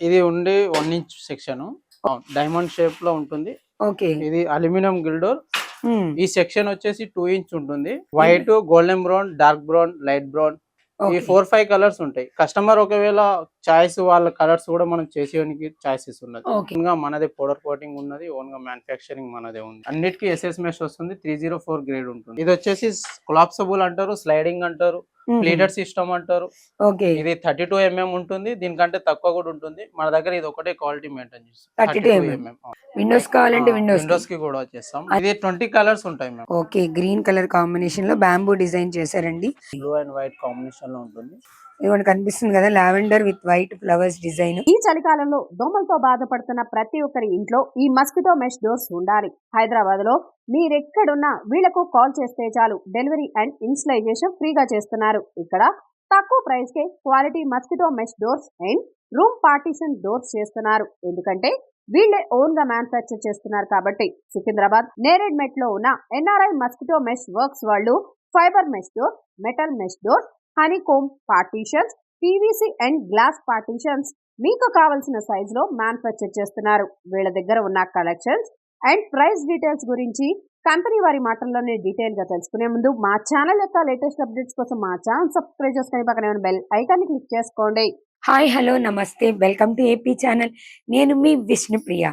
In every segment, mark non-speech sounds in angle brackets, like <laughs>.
ఇది ఉండి one inch section diamond షేప్లో ఉంటుంది. ఓకే. ఇది అల్యూమినియం గిల్డోర్ ఈ సెక్షన్ వచ్చేసి టూ ఇంచ్ ఉంటుంది. White golden brown dark brown light brown ఈ ఫోర్ ఫైవ్ కలర్స్ ఉంటాయి. కస్టమర్ ఒకవేళ చాయిస్ వాళ్ళ కలర్స్ కూడా మనం చేసేయడానికి చాయిసెస్ ఉన్నది. Okay. ఓన్గా మనదే పౌడర్ కోటింగ్ ఉన్నది ఓన్గా మ్యానుఫ్యాక్చరింగ్ మనదే ఉంది. అన్నిటికీ ఎస్ఎస్ మెష్ వస్తుంది త్రీ జీరో ఫోర్ గ్రేడ్ ఉంటుంది. ఇది వచ్చేసి కొలాప్సబుల్ అంటారు స్లైడింగ్ అంటారు ప్లీటర్ సిస్టమ్ అంటారు. ఓకే. ఇది థర్టీ టూ ఎంఎం ఉంటుంది దీనికంటే తక్కువ కూడా ఉంటుంది. మన దగ్గర ఇది ఒకటే క్వాలిటీ మెయింటైన్ చేస్తాం 32. విండోస్ కావాలంటే విండోస్ విండోస్కి. కూడా వచ్చేస్తాం. ఇది ట్వంటీ కలర్స్ ఉంటాయి మ్యామ్. ఓకే గ్రీన్ కలర్ కాంబినేషన్లో బ్యాంబూ డిజైన్ చేశారండి. బ్లూ అండ్ వైట్ కాంబినేషన్లో ఉంటుంది. ఇదిగోండి కనిపిస్తుంది కదా lavender with white flowers design. ఈ చలికాలంలో దోమలతో బాధపడుతున్న ప్రతి ఒక్కరి ఇంట్లో ఈ మస్కిటో మెష్ డోర్స్ ఉండాలి. హైదరాబాద్లో మీరెక్కడున్నా వీళ్ళకు కాల్ చేస్తే చాలు. డెలివరీ అండ్ ఇన్స్టలైజేషన్ ఫ్రీగా చేస్తున్నారు. ఇక్కడ తక్కువ price K quality mosquito mesh doors and room partition doors చేస్తున్నారు. ఎందుకంటే వీళ్ళే ఓన్గా మ్యానుఫ్యాక్చర్ చేస్తున్నారు కాబట్టి సికింద్రాబాద్ నేరేడ్ మెట్లో ఉన్న ఎన్ఆర్ఐ మస్కిటో మెష్ వర్క్స్ వాళ్ళు fibre mesh door metal mesh door honeycomb partitions PVC and glass partitions. మీకు కావలసిన సైజ్లో మ్యానుఫ్యాక్చర్ చేస్తున్నారు. వీళ్ళ దగ్గర ఉన్న కలెక్షన్స్ అండ్ ప్రైస్ డీటెయిల్స్ గురించి కంపెనీ వారి మాటల్లోనే డీటెయిల్గా తెలుసుకునే ముందు మా ఛానల్ యొక్క లేటెస్ట్ అప్డేట్స్ కోసం మా ఛానల్ సబ్స్క్రైబ్ చేసుకుని పక్కన బెల్ ఐకాన్ క్లిక్ చేసుకోండి. హాయ్ హలో నమస్తే. Welcome to AP channel. నేను మీ విష్ణుప్రియ.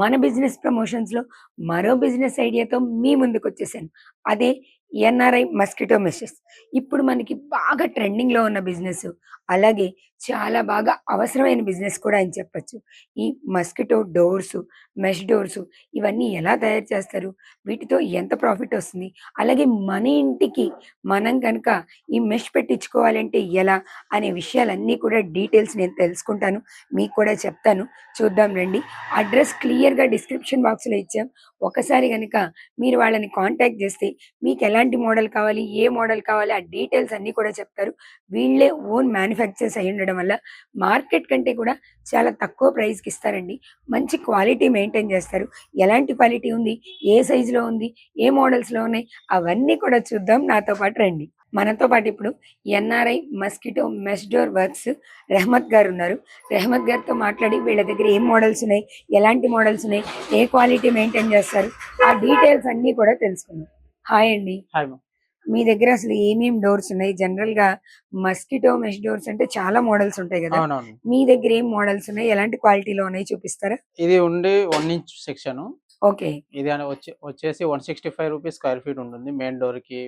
మన బిజినెస్ ప్రమోషన్స్లో మరో బిజినెస్ ఐడియాతో మీ ముందుకు వచ్చేసాను. అదే ఎన్ఆర్ఐ మస్కిటో మెషెస్ ఇప్పుడు మనకి బాగా ట్రెండింగ్లో ఉన్న బిజినెస్ అలాగే చాలా బాగా అవసరమైన బిజినెస్ కూడా అని చెప్పొచ్చు. ఈ మస్కిటో డోర్స్ మెష్ డోర్స్ ఇవన్నీ ఎలా తయారు చేస్తారు? వీటితో ఎంత ప్రాఫిట్ వస్తుంది? అలాగే మన ఇంటికి మనం కనుక ఈ మెష్ పెట్టించుకోవాలంటే ఎలా అనే విషయాలన్నీ కూడా డీటెయిల్స్ నేను తెలుసుకుంటాను. మీకు కూడా చెప్తాను. చూద్దాం రండి. అడ్రస్ క్లియర్గా డిస్క్రిప్షన్ బాక్స్లో ఇచ్చాం. ఒకసారి కనుక మీరు వాళ్ళని కాంటాక్ట్ చేస్తే మీకు ఎలాంటి మోడల్ కావాలి ఏ మోడల్ కావాలి ఆ డీటెయిల్స్ అన్నీ కూడా చెప్తారు. వీళ్ళే ఓన్ మ్యానుఫ్యాక్చర్స్ అయ్యి ఉండడం వల్ల మార్కెట్ కంటే కూడా చాలా తక్కువ ప్రైస్కి ఇస్తారండి. మంచి క్వాలిటీ మెయింటైన్ చేస్తారు. ఎలాంటి క్వాలిటీ ఉంది? ఏ సైజులో ఉంది? ఏ మోడల్స్లో ఉన్నాయి? అవన్నీ కూడా చూద్దాం నాతో పాటు రండి. మనతో పాటు ఇప్పుడు NRI mosquito mesh door works Rehmat గారు ఉన్నారు. రెహమత్ గారితో మాట్లాడి వీళ్ళ దగ్గర ఏం మోడల్స్ ఉన్నాయి? ఎలాంటి మోడల్స్ ఉన్నాయి? ఏ క్వాలిటీ మెయింటైన్ చేస్తారు? ఆ డీటెయిల్స్ అన్నీ కూడా తెలుసుకుందాం. హాయ్ అండి. Hi ma'am. మీ దగ్గర అసలు ఏమేం డోర్స్ ఉన్నాయి? జనరల్గా మస్కిటో మెష్ డోర్స్ అంటే చాలా మోడల్స్ ఉంటాయి కదా. అవునవును. మీ దగ్గర ఏం మోడల్స్ ఉన్నాయి? ఎలాంటి క్వాలిటీలో ఉన్నాయి? చూపిస్తారా? ఇది ఉండి వన్ ఇంచ్ సెక్షన్ ఓకే. ఇది అని వచ్చి వచ్చేసి one sixty five rupees square feet ఉంటుంది. మెయిన్ డోర్కి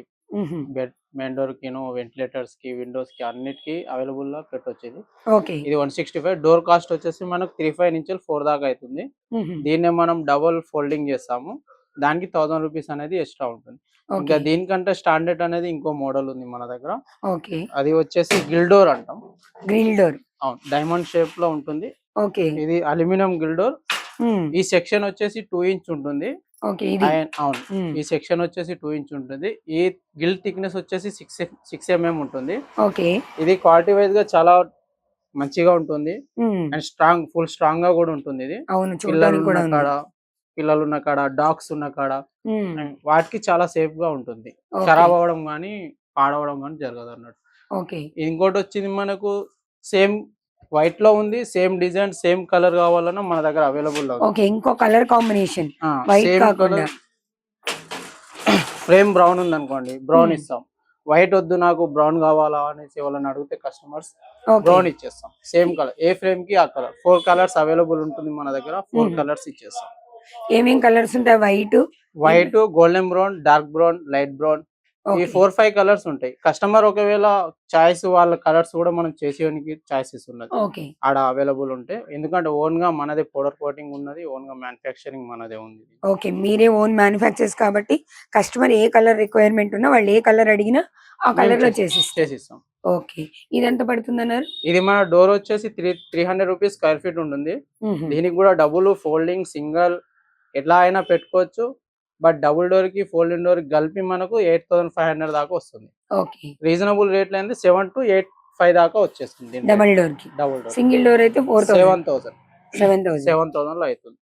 బెడ్ మెయిన్ డోర్కి వెంటిలేటర్స్కి విండోస్కి అన్నిటికి అవైలబుల్గా పెట్టొచ్చు ఇది ఓకే. ఇది one sixty five door cost వచ్చేసి మనకు త్రీ ఫైవ్ నుంచి ఫోర్ దాకా అవుతుంది. దీన్నే మనం డబుల్ ఫోల్డింగ్ చేస్తాము. దానికి థౌసండ్ రూపీస్ అనేది ఎక్స్ట్రా ఉంటుంది. ఇంకా దీనికంటే స్టాండర్డ్ అనేది ఇంకో మోడల్ ఉంది మన దగ్గర. ఓకే. అది వచ్చేసి గిల్డోర్ అంటాం. గ్రిల్ డోర్ అవును డైమండ్ షేప్లో ఉంటుంది. ఓకే. ఇది అల్యూమినియం గిల్డోర్. ఈ సెక్షన్ వచ్చేసి టూ ఇంచ్ ఉంటుంది. అవును. ఈ సెక్షన్ వచ్చేసి టూ ఇంచ్ ఉంటుంది. ఈ గిల్ థిక్నెస్ వచ్చేసి సిక్స్ సిక్స్ ఎంఎం ఉంటుంది. ఓకే. ఇది క్వాలిటీ వైజ్గా చాలా మంచిగా ఉంటుంది. అండ్ స్ట్రాంగ్ ఫుల్ స్ట్రాంగ్గా కూడా ఉంటుంది ఇది. అవును పిల్లలు ఉన్న కాడ డాగ్స్ ఉన్న కాడ. వాటికి చాలా సేఫ్గా ఉంటుంది. ఖరాబ్ అవ్వడం కానీ పాడవడం కానీ జరగదు అన్నట్టు ఓకే. ఇంకోటి వచ్చింది మనకు సేమ్ వైట్లో ఉంది సేమ్ డిజైన్ సేమ్ కలర్ కావాలన్నా మన దగ్గర అవైలబుల్ ఓకే ఇంకో కలర్ కాంబినేషన్. కాకుండా. ఫ్రేమ్ బ్రౌన్ ఉంది అనుకోండి బ్రౌన్. ఇస్తాం. వైట్ వద్దు నాకు బ్రౌన్ కావాలా అనేసి ఎవరైనా అడిగితే కస్టమర్స్ బ్రౌన్ ఇచ్చేస్తాం. సేమ్ కలర్ ఏ ఫ్రేమ్కి ఆ కలర్. ఫోర్ కలర్స్ అవైలబుల్ ఉంటుంది మన దగ్గర ఫోర్. కలర్స్ ఇచ్చేస్తాం. ఏమేం కలర్స్ ఉంటాయి? White? White golden brown dark brown light brown. ఈ ఫోర్ ఫైవ్ కలర్స్ ఉంటాయి. కస్టమర్ ఒకవేళ చాయిస్ వాళ్ళ కలర్స్ కూడా మనం చేసేయడానికి చాయిసెస్ ఉన్నది. ఓకే. ఆడ అవైలబుల్ ఉంటాయి ఎందుకంటే ఓన్గా మనదే పౌడర్ కోటింగ్ ఉన్నది ఓన్గా మ్యానుఫ్యాక్చరింగ్ మనదే ఉంది. ఓకే. మీరే ఓన్ మ్యానుఫ్యాక్చర్స్ కాబట్టి కస్టమర్ ఏ కలర్ రిక్వైర్మెంట్ ఉన్నా వాళ్ళు ఏ కలర్ అడిగినా ఆ కలర్లో చేసిస్తారు చేసిస్తాం. ఓకే. ఇది ఎంత పడుతుంది అన్నారు? ఇది మన డోర్ వచ్చేసి three three hundred rupees square feet ఉంటుంది. దీనికి కూడా డబుల్ ఫోల్డింగ్ సింగల్ ఎట్లా అయినా పెట్టుకోవచ్చు. బట్ డబుల్ డోర్కి ఫోల్డింగ్ డోర్ కలిపి మనకు ఎయిట్ థౌసండ్ ఫైవ్ హండ్రెడ్ దాకా వస్తుంది. ఓకే. రీజనబుల్ రేట్ అనేది సెవెన్ టు ఎయిట్ ఫైవ్ దాకా వచ్చేస్తుంది డబల్ డోర్కి డబుల్ డోర్. సింగిల్ డోర్ అయితే four seven thousand. Seven thousand. Seven థౌసండ్లో అవుతుంది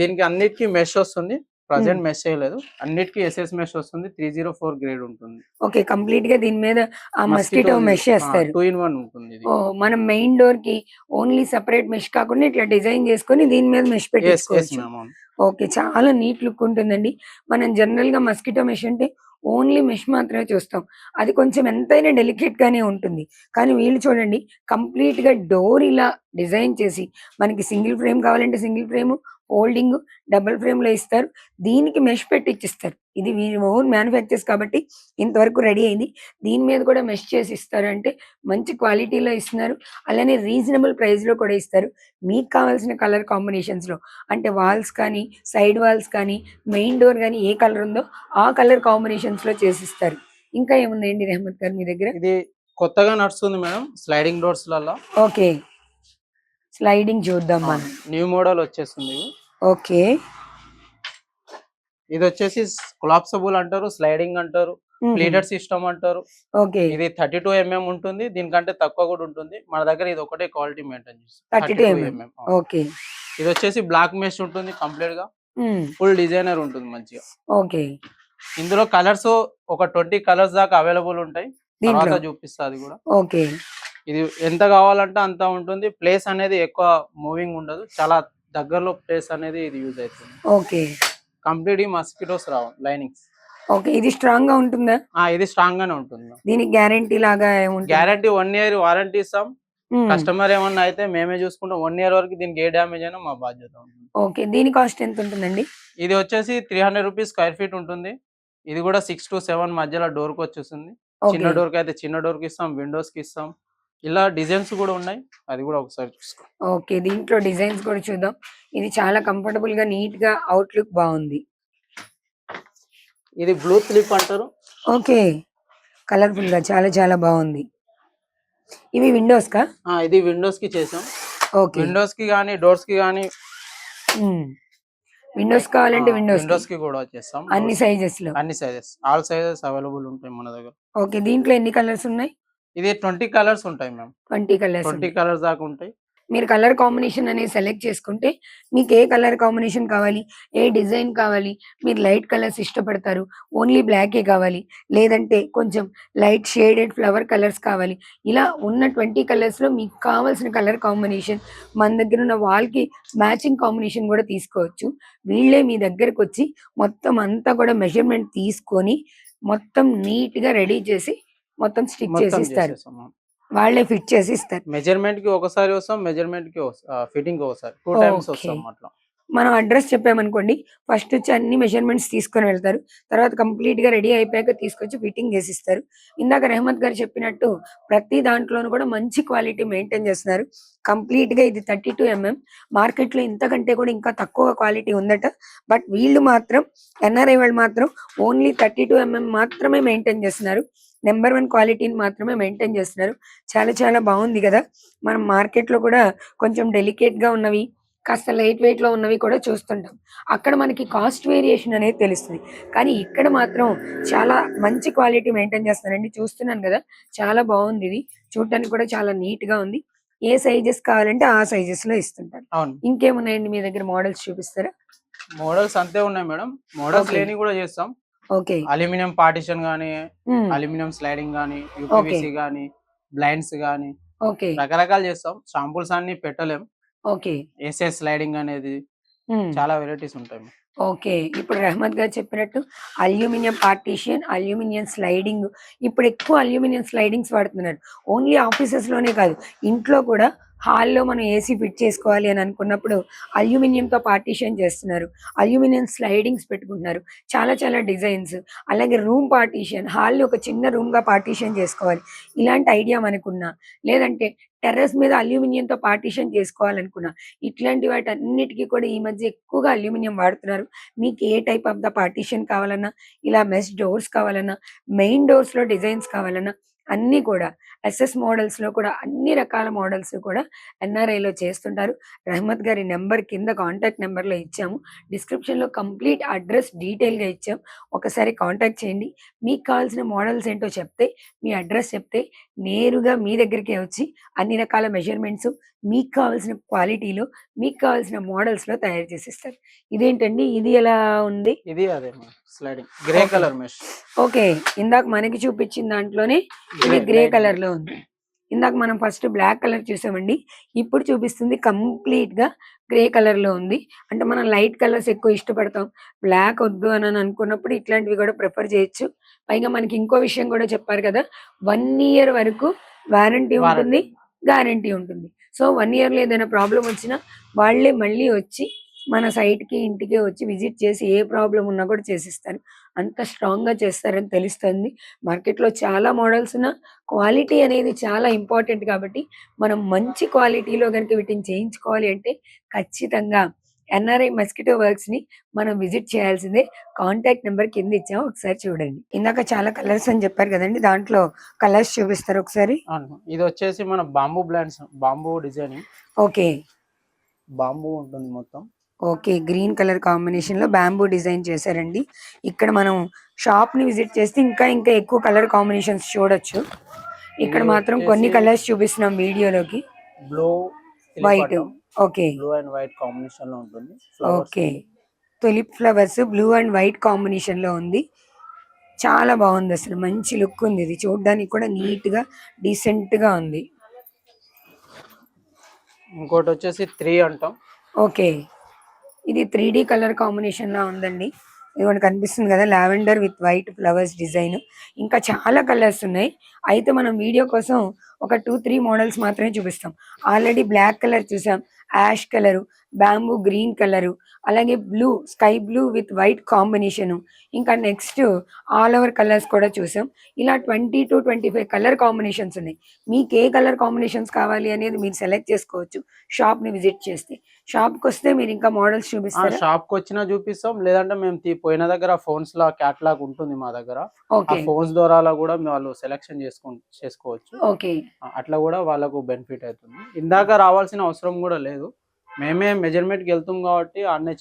దీనికి అన్నిటికీ మెష్ వస్తుంది. ప్రజెంట్ మెష్ చేయలేదు. అన్నిటికీ ఎస్ఎస్ మెష్ వస్తుంది. త్రీ జీరో ఫోర్ గ్రేడ్ ఉంటుంది. ఓకే కంప్లీట్గా దీని మీద ఆ మస్కిటో మెష్ చేస్తారు. టూ ఇన్ వన్ ఉంటుంది మనం మెయిన్ డోర్కి ఓన్లీ సెపరేట్ మెష్ కాకుండా ఇట్లా డిజైన్ చేసుకొని దీని మీద మెష్ పెట్టేసుకోవచ్చు మ్యామ్ ఓకే చాలా నీట్ లుక్ ఉంటుందండి. మనం జనరల్గా మస్కిటో మెష్ అంటే ఓన్లీ మెష్ మాత్రమే చూస్తాం. అది కొంచెం ఎంతైనా డెలికేట్ గానే ఉంటుంది. కానీ వీళ్ళు చూడండి కంప్లీట్గా డోర్ ఇలా డిజైన్ చేసి మనకి సింగిల్ ఫ్రేమ్ కావాలంటే సింగిల్ ఫ్రేమ్ హోల్డింగ్ డబుల్ ఫ్రేమ్లో ఇస్తారు. దీనికి మెష్ పెట్టి ఇచ్చిస్తారు. ఇది వీరి ఓన్ మ్యానుఫ్యాక్చర్స్ కాబట్టి ఇంతవరకు రెడీ అయింది. దీని మీద కూడా మెష్ చేసి ఇస్తారు అంటే మంచి క్వాలిటీలో ఇస్తున్నారు. అలానే రీజనబుల్ ప్రైస్లో కూడా ఇస్తారు. మీకు కావాల్సిన కలర్ కాంబినేషన్స్లో అంటే వాల్స్ కానీ సైడ్ వాల్స్ కానీ మెయిన్ డోర్ కానీ ఏ కలర్ ఉందో ఆ కలర్ కాంబినేషన్స్లో చేసిస్తారు ఇంకా ఏముందండి రెహమత్ గారు మీ దగ్గర? ఇది కొత్తగా నడుస్తుంది మేడం. స్లైడింగ్ డోర్స్లలో ఓకే. స్లైడింగ్ చూద్దాం మనం. న్యూ మోడల్ వచ్చేస్తుంది. ఓకే. ఇది వచ్చేసి కొలాప్సబుల్ అంటారు స్లైడింగ్ అంటారు ప్లీటెడ్ సిస్టమ్ అంటారు. ఓకే. ఇది థర్టీ టూ ఎంఎం ఉంటుంది దీనికంటే తక్కువ కూడా ఉంటుంది. మన దగ్గర ఇది ఒకటే క్వాలిటీ మెయింటైన్ చేస్తుంది. 32 mm. ఓకే. ఇది వచ్చేసి బ్లాక్ మెష్ ఉంటుంది కంప్లీట్గా. ఫుల్ డిజైనర్ ఉంటుంది మంచిగా. ఓకే. ఇందులో కలర్స్ ఒక ట్వంటీ కలర్స్ దాకా అవైలబుల్ ఉంటాయి. తర్వాత దీంట్లో చూపిస్తా అది కూడా. ఓకే. ఇది ఎంత కావాలంటే అంత ఉంటుంది. ప్లేస్ అనేది ఎక్కువ మూవింగ్ ఉండదు. చాలా దగ్గరలో ప్లేస్ అనేది ఇది యూజ్ అవుతుంది. ఓకే. కంప్లీట్ మస్కిటోస్ రావు లైనింగ్స్ ఓకే ఇది స్ట్రాంగ్గా ఉంటుందా? ఇది స్ట్రాంగ్ గానే ఉంటుంది? దీనికి గ్యారంటీ లాగా గ్యారంటీ వన్ ఇయర్ వారంటీ ఇస్తాం. కస్టమర్ ఏమన్నా అయితే మేమే చూసుకుంటాం. వన్ ఇయర్ వరకు దీనికి ఏ డ్యామేజ్ అయినా మా బాధ్యత ఉంటుంది. ఓకే దీని కాస్ట్ ఎంత ఉంటుందండి? ఇది వచ్చేసి three hundred rupees square feet ఉంటుంది. ఇది కూడా సిక్స్ టు సెవెన్ మధ్యలో డోర్కి వచ్చేస్తుంది. చిన్న డోర్కి అయితే చిన్న డోర్కి ఇస్తాం విండోస్కి ఇస్తాం. ఇలా డిజైన్స్ కూడా ఉన్నాయి. అది కూడా ఒకసారి చూసుకో. ఓకే దీంట్లో డిజైన్స్ కూడా చూద్దాం. ఇది చాలా కంఫర్టబుల్గా నీట్గా అవుట్లుక్ బాగుంది. ఇది బ్లూ స్లిప్ అంటారు. ఓకే కలర్ఫుల్గా చాలా చాలా బాగుంది. ఇవి విండోస్ కా? ఆ, ఇది విండోస్కి చేసాం. ఓకే. విండోస్కి కానీ డోర్స్కి కానీ విండోస్ కావాలంటే విండోస్ విండోస్కి. కూడా చేస్తాం. అన్ని సైజెస్లో. అన్ని సైజెస్ ఆల్ సైజెస్ అవైలబుల్ ఉంటాయి మన దగ్గర. ఓకే దీంట్లో ఎన్ని కలర్స్ ఉన్నాయి? ఇది ట్వంటీ కలర్స్ ఉంటాయి ma'am. Twenty colours twenty colours దాకా ఉంటాయి. మీరు కలర్ కాంబినేషన్ అనేది సెలెక్ట్ చేసుకుంటే మీకు ఏ కలర్ కాంబినేషన్ కావాలి ఏ డిజైన్ కావాలి మీరు లైట్ కలర్స్ ఇష్టపడతారు ఓన్లీ బ్లాకే కావాలి లేదంటే కొంచెం లైట్ షేడెడ్ ఫ్లవర్ కలర్స్ కావాలి. ఇలా ఉన్న ట్వంటీ కలర్స్లో మీకు కావాల్సిన కలర్ కాంబినేషన్ మన దగ్గర ఉన్న వాల్కి మ్యాచింగ్ కాంబినేషన్ కూడా తీసుకోవచ్చు. వీళ్ళే మీ దగ్గరకు వచ్చి మొత్తం అంతా కూడా మెజర్మెంట్ తీసుకొని మొత్తం నీట్గా రెడీ చేసి మొత్తం స్టిచ్ చేసి ఇస్తారు వాళ్ళే ఫిట్ చేసి ఇస్తారు మెజర్మెంట్కి ఒకసారి వస్తాం మెజర్మెంట్కి ఫిట్టింగ్ ఒకసారి. Two times. వస్తాం అట్లా. మనం అడ్రస్ చెప్పామనుకోండి ఫస్ట్ వచ్చి అన్ని మెజర్మెంట్స్ తీసుకొని వెళ్తారు. తర్వాత కంప్లీట్గా రెడీ అయిపోయాక తీసుకొచ్చి ఫిట్టింగ్ చేసిస్తారు. ఇందాక రెహమత్ గారు చెప్పినట్టు ప్రతి దాంట్లోనూ కూడా మంచి క్వాలిటీ మెయింటైన్ చేస్తున్నారు. కంప్లీట్గా ఇది థర్టీ టూ ఎంఎం మార్కెట్లో ఇంతకంటే కూడా ఇంకా తక్కువ క్వాలిటీ ఉందట. బట్ వీళ్ళు మాత్రం ఎన్ఆర్ఐ వాళ్ళు మాత్రం ఓన్లీ థర్టీ టూ ఎంఎం మాత్రమే మెయింటైన్ చేస్తున్నారు. నెంబర్ వన్ క్వాలిటీని మాత్రమే మెయింటైన్ చేస్తున్నారు. చాలా చాలా బాగుంది కదా. మనం మార్కెట్లో కూడా కొంచెం డెలికేట్గా ఉన్నవి కాస్త లైట్ వెయిట్లో ఉన్నవి కూడా చూస్తుంటాం. అక్కడ మనకి కాస్ట్ వేరియేషన్ అనేది తెలుస్తుంది. కానీ ఇక్కడ మాత్రం చాలా మంచి క్వాలిటీ మెయింటైన్ చేస్తున్నారండి. చూస్తున్నాను కదా చాలా బాగుంది ఇది. చూడటానికి కూడా చాలా నీట్గా ఉంది. ఏ సైజెస్ కావాలంటే ఆ సైజెస్లో ఇస్తుంటారు ఇంకేమున్నాయండి మీ దగ్గర మోడల్స్ చూపిస్తారా? మోడల్స్ అంతే ఉన్నాయి మేడం. మోడల్స్. లేని కూడా చేస్తాం. ఓకే. అల్యూమినియం పార్టిషన్ గానీ అల్యూమినియం స్లైడింగ్ గానీ యూపీవీసీ గానీ బ్లైండ్స్ గానీ ఓకే. రకరకాలు చేస్తాం. షాంపుల్స్ అన్ని పెట్టలేం. ఓకే. ఎస్ఎస్ స్లైడింగ్ అనేది చాలా వెరైటీస్ ఉంటాయి ఓకే. ఇప్పుడు రహమత్ గారు చెప్పినట్టు అల్యూమినియం పార్టీషియన్ అల్యూమినియం స్లైడింగ్ ఇప్పుడు ఎక్కువ అల్యూమినియం స్లైడింగ్స్ వాడుతున్నారు. ఓన్లీ ఆఫీసెస్లోనే కాదు ఇంట్లో కూడా హాల్లో మనం ఏసీ ఫిట్ చేసుకోవాలి అని అనుకున్నప్పుడు అల్యూమినియంతో తో పార్టీషన్ చేస్తున్నారు. అల్యూమినియం స్లైడింగ్స్ పెట్టుకుంటున్నారు. చాలా చాలా డిజైన్స్. అలాగే రూమ్ పార్టీషన్ హాల్లో ఒక చిన్న రూమ్గా గా పార్టీషన్ చేసుకోవాలి. ఇలాంటి ఐడియా మనకున్నా. లేదంటే టెర్రస్ మీద అల్యూమినియంతో తో పార్టీషన్ చేసుకోవాలనుకున్నా. ఇట్లాంటి వాటి అన్నిటికీ కూడా ఈ మధ్య ఎక్కువగా అల్యూమినియం వాడుతున్నారు. మీకు ఏ టైప్ ఆఫ్ ద పార్టీషన్ కావాలన్నా ఇలా మెస్ డోర్స్ కావాలన్నా మెయిన్ డోర్స్లో డిజైన్స్ కావాలన్నా అన్నీ కూడా. ఎస్ఎస్ మోడల్స్లో కూడా అన్ని రకాల మోడల్స్ కూడా ఎన్ఆర్ఐలో చేస్తుంటారు. రహమత్ గారి నెంబర్ కింద కాంటాక్ట్ నెంబర్లో ఇచ్చాము. డిస్క్రిప్షన్లో కంప్లీట్ అడ్రస్ డీటెయిల్గా ఇచ్చాం. ఒకసారి కాంటాక్ట్ చేయండి. మీకు కావాల్సిన మోడల్స్ ఏంటో చెప్తే మీ అడ్రస్ చెప్తే నేరుగా మీ దగ్గరికే వచ్చి అన్ని రకాల మెజర్మెంట్స్ మీకు కావాల్సిన క్వాలిటీలో మీకు కావాల్సిన మోడల్స్లో తయారు చేసిస్తారు. ఇదేంటండి? ఇది ఎలా ఉంది? ఇది అదే sliding grey. Colour mesh okay ఇందాక మనకి చూపించిన దాంట్లోనే ఇది గ్రే కలర్లో ఉంది. ఇందాక మనం ఫస్ట్ బ్లాక్ కలర్ చూసామండి. ఇప్పుడు చూపిస్తుంది కంప్లీట్గా గ్రే కలర్లో ఉంది. అంటే మనం లైట్ కలర్స్ ఎక్కువ ఇష్టపడతాం. బ్లాక్ వద్దు అని అని అనుకున్నప్పుడు ఇట్లాంటివి కూడా ప్రిఫర్ చేయొచ్చు. పైగా మనకి ఇంకో విషయం కూడా చెప్పారు కదా వన్ ఇయర్ వరకు వారంటీ ఉంటుంది గ్యారంటీ ఉంటుంది. సో వన్ ఇయర్లో ఏదైనా ప్రాబ్లం వచ్చినా వాళ్ళే మళ్ళీ వచ్చి మన site కి ఇంటికి వచ్చి విజిట్ చేసి ఏ ప్రాబ్లం ఉన్నా కూడా చేసిస్తారు. అంత స్ట్రాంగ్గా చేస్తారని తెలుస్తుంది. మార్కెట్లో చాలా మోడల్స్ ఉన్న క్వాలిటీ అనేది చాలా ఇంపార్టెంట్ కాబట్టి మనం మంచి క్వాలిటీలో కనుక వీటిని చేయించుకోవాలి అంటే ఖచ్చితంగా ఎన్ఆర్ఐ మస్కిటో వర్క్స్ని మనం విజిట్ చేయాల్సిందే. కాంటాక్ట్ నెంబర్ కింద ఇచ్చాము. ఒకసారి చూడండి. ఇందాక చాలా కలర్స్ అని చెప్పారు కదండి. దాంట్లో కలర్స్ చూపిస్తారు ఒకసారి. అవును. ఇది వచ్చేసి మన bamboo blinds bamboo designing. Okay. Bamboo ఉంటుంది మొత్తం. ఓకే గ్రీన్ కలర్ కాంబినేషన్లో బ్యాంబూ డిజైన్ చేశారండి. ఇక్కడ మనం షాప్ని విజిట్ చేస్తే ఇంకా ఇంకా ఎక్కువ కలర్ కాంబినేషన్స్ చూడొచ్చు. ఇక్కడ మాత్రం కొన్ని కలర్స్ చూపిస్తున్నాం వీడియోలోకి. Blue white okay. Blue and white కాంబినేషన్లో ఉంటుంది. Okay. Tulip flowers blue and white కాంబినేషన్లో ఉంది. చాలా బాగుంది అసలు. మంచి లుక్ ఉంది ఇది. చూడడానికి కూడా నీట్గా డీసెంట్గా ఉంది. ఇంకోటి వచ్చేసి త్రీ అంటాం. ఓకే. ఇది త్రీ డి కలర్ కాంబినేషన్ లా ఉందండి. ఇది కనిపిస్తుంది కదా lavender with white flowers design. ఇంకా చాలా కలర్స్ ఉన్నాయి. అయితే మనం వీడియో కోసం ఒక టూ త్రీ మోడల్స్ మాత్రమే చూపిస్తాం. ఆల్రెడీ బ్లాక్ కలర్ చూసాం. Ash colour bamboo green colour అలాగే blue sky blue with white combination. ఇంకా నెక్స్ట్ ఆల్ ఓవర్ కలర్స్ కూడా చూసాం. ఇలా twenty to twenty five colour combinations ఉన్నాయి. మీకు ఏ కలర్ కాంబినేషన్స్ కావాలి అనేది మీరు సెలెక్ట్ చేసుకోవచ్చు షాప్ని విజిట్ చేస్తే. షాప్కి వస్తే మీరు ఇంకా మోడల్స్ చూపిస్తారా? షాప్కి వచ్చినా చూపిస్తాం. లేదంటే మేము తీ- పోయిన దగ్గర ఫోన్స్ లా క్యాటలాగ్ ఉంటుంది మా దగ్గర. ఓకే. ఫోన్స్ ద్వారా కూడా వాళ్ళు సెలెక్షన్ చేసుకో చేసుకోవచ్చు. ఓకే. అట్లా కూడా వాళ్ళకు బెనిఫిట్ అవుతుంది. ఇందాక రావాల్సిన అవసరం కూడా లేదు. మేమే మెజర్మెంట్ వెళ్తాం కాబట్టి అన్నే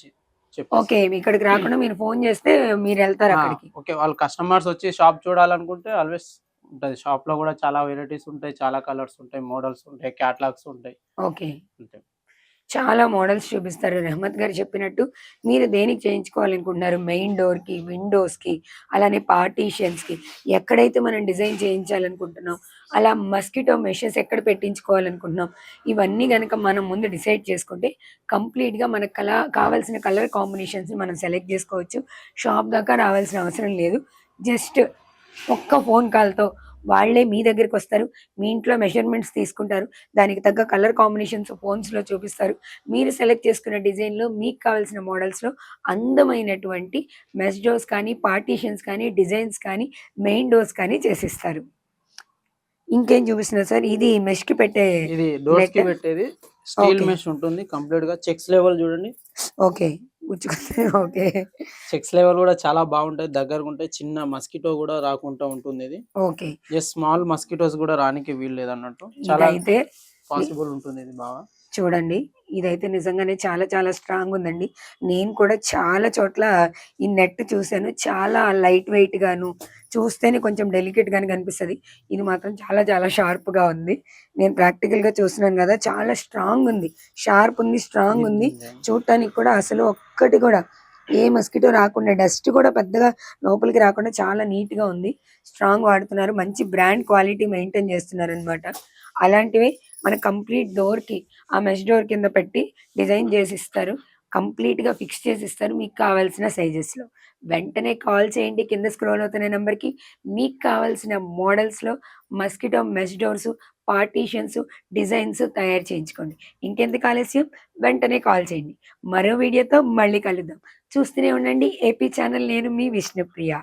ఓకే ఇక్కడికి రాకుండా మీరు ఫోన్ చేస్తే మీరు వెళ్తారు అక్కడికి. ఓకే వాళ్ళు కస్టమర్స్ వచ్చి షాప్ చూడాలనుకుంటే ఆల్వేస్ ఉంటది. షాప్లో కూడా చాలా వెరైటీస్ ఉంటాయి. చాలా కలర్స్ ఉంటాయి. మోడల్స్ ఉంటాయి. క్యాటలాగ్స్ ఉంటాయి. ఓకే. ఉంటాయి చాలా మోడల్స్ చూపిస్తారు రెహమత్ గారు చెప్పినట్టు మీరు దేనికి చేయించుకోవాలనుకుంటున్నారు? మెయిన్ డోర్కి విండోస్కి అలానే పార్టీషియన్స్కి ఎక్కడైతే మనం డిజైన్ చేయించాలనుకుంటున్నాం అలా మస్కిటో మెషెస్ ఎక్కడ పెట్టించుకోవాలనుకుంటున్నాం? ఇవన్నీ కనుక మనం ముందు డిసైడ్ చేసుకుంటే కంప్లీట్గా మనకు కల కావాల్సిన కలర్ కాంబినేషన్స్ని మనం సెలెక్ట్ చేసుకోవచ్చు. షాప్ దాకా రావాల్సిన అవసరం లేదు. జస్ట్ ఒక్క ఫోన్ కాల్తో వాళ్ళే మీ దగ్గరికి వస్తారు మీ ఇంట్లో మెజర్మెంట్స్ తీసుకుంటారు దానికి తగ్గ కలర్ కాంబినేషన్స్ ఫోన్స్లో చూపిస్తారు. మీరు సెలెక్ట్ చేసుకున్న డిజైన్లో మీకు కావాల్సిన మోడల్స్లో అందమైనటువంటి మెస్ డోర్స్ కానీ పార్టీషన్స్ కానీ డిజైన్స్ కానీ మెయిన్ డోర్స్ కానీ చేసిస్తారు. ఇంకేం చూపిస్తున్నారు సార్? ఇది మెష్కి పెట్టే ఇది డోర్స్కి. పెట్టేది. స్టీల్. మెష్ ఉంటుంది. కంప్లీట్గా చెక్స్ లెవెల్ చూడండి. Okay గుచ్చుకుంటే <laughs> okay. చెక్స్ లెవెల్ కూడా చాలా బాగుంటాయి. దగ్గరకు ఉంటాయి చిన్న మస్కిటో కూడా రాకుండా ఉంటుంది ఇది ఓకే. జస్ట్ స్మాల్ మస్కిటోస్ కూడా రానికి వీలు లేదు అన్నట్టు. చాలా ఇదైతే పాసిబుల్ ఉంటుంది ఇది బాగా చూడండి. ఇదైతే నిజంగానే చాలా చాలా స్ట్రాంగ్ ఉందండి. నేను కూడా చాలా చోట్ల ఈ నెట్ చూశాను. చాలా లైట్ వెయిట్ గాను చూస్తేనే కొంచెం డెలికేట్ గానే కనిపిస్తుంది. ఇది మాత్రం చాలా చాలా షార్ప్గా ఉంది. నేను ప్రాక్టికల్గా చూస్తున్నాను కదా చాలా స్ట్రాంగ్ ఉంది. షార్ప్ ఉంది స్ట్రాంగ్ ఉంది. చూడటానికి కూడా అసలు ఒక్కటి కూడా ఏ మస్కిటో రాకుండా డస్ట్ కూడా పెద్దగా లోపలికి రాకుండా చాలా నీట్గా ఉంది. స్ట్రాంగ్ వాడుతున్నారు. మంచి బ్రాండ్ క్వాలిటీ మెయింటైన్ చేస్తున్నారు అనమాట అలాంటివి మన కంప్లీట్ డోర్కి ఆ మెష్ డోర్ కింద పెట్టి డిజైన్ చేసి ఇస్తారు కంప్లీట్గా ఫిక్స్ చేసి ఇస్తారు మీకు కావాల్సిన సైజెస్లో వెంటనే కాల్ చేయండి కింద స్క్రోల్ అవుతున్న నెంబర్కి మీకు కావాల్సిన మోడల్స్లో mosquito mesh doors partitions designs తయారు చేయించుకోండి. ఇంకెందుకు ఆలస్యం? వెంటనే కాల్ చేయండి. మరో వీడియోతో మళ్ళీ కలుద్దాం. చూస్తూనే ఉండండి. ఏపీ ఛానల్ నేను మీ విష్ణుప్రియ.